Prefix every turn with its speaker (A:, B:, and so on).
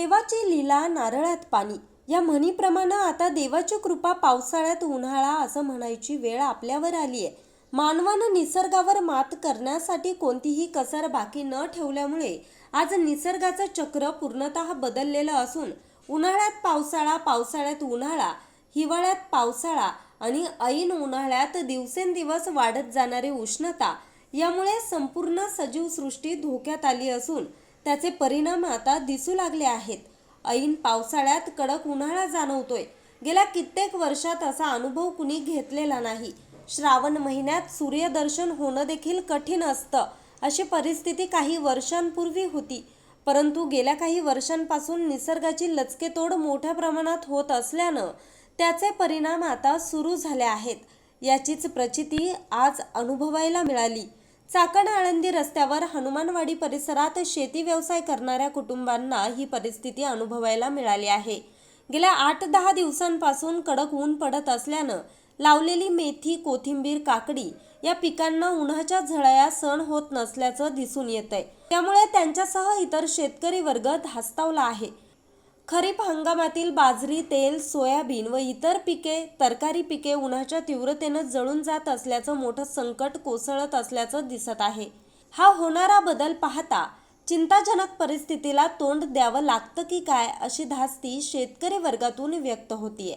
A: देवाची लीला नारळात पाणी. या म्हणीप्रमाणे आता देवाची कृपा पावसाळ्यात उन्हाळा असं म्हणायची वेळ आपल्यावर आली आहे मानवानं निसर्गावर मात करण्यासाठी कोणतीही कसर बाकी न ठेवल्यामुळे आज निसर्गाचं चक्र पूर्णतः बदललेलं असून उन्हाळ्यात पावसाळा पावसाळ्यात उन्हाळा हिवाळ्यात पावसाळा आणि ऐन उन्हाळ्यात दिवसेंदिवस वाढत जाणारी उष्णता यामुळे संपूर्ण सजीव सृष्टी धोक्यात आली असून त्याचे परिणाम आता दिसू लागले आहेत. ऐन पावसाळ्यात कडक उन्हाळा जाणवतोय. गेल्या कित्येक वर्षात असा अनुभव कुणी घेतलेला नाही. श्रावण महिन्यात सूर्यदर्शन होणं देखील कठीण असतं अशी परिस्थिती काही वर्षांपूर्वी होती. परंतु गेल्या काही वर्षांपासून निसर्गाची लचकेतोड मोठ्या प्रमाणात होत असल्यानं त्याचे परिणाम आता सुरू झाले आहेत. याचीच प्रचिती आज अनुभवायला मिळाली. चाकण आळंदी रस्त्यावर हनुमानवाडी परिसरात शेती व्यवसाय करणाऱ्या कुटुंबांना ही परिस्थिती अनुभवायला मिळाली आहे. गेल्या आठ दहा दिवसांपासून कडक ऊन पडत असल्यानं लावलेली मेथी कोथिंबीर काकडी या पिकांना उन्हाच्या झळया सण होत नसल्याचं दिसून येत आहे त्यामुळे त्यांच्यासह इतर शेतकरी वर्ग धास्तावला आहे. खरीप हंगामातील बाजरी तेल सोयाबीन व इतर पिके तरकारी पिके उन्हाच्या तीव्रतेनं जळून जात असल्याचं मोठं संकट कोसळत असल्याचं दिसत आहे. हा होणारा बदल पाहता चिंताजनक परिस्थितीला तोंड द्यावं लागतं की काय अशी धास्ती शेतकरी वर्गातून व्यक्त होतीये.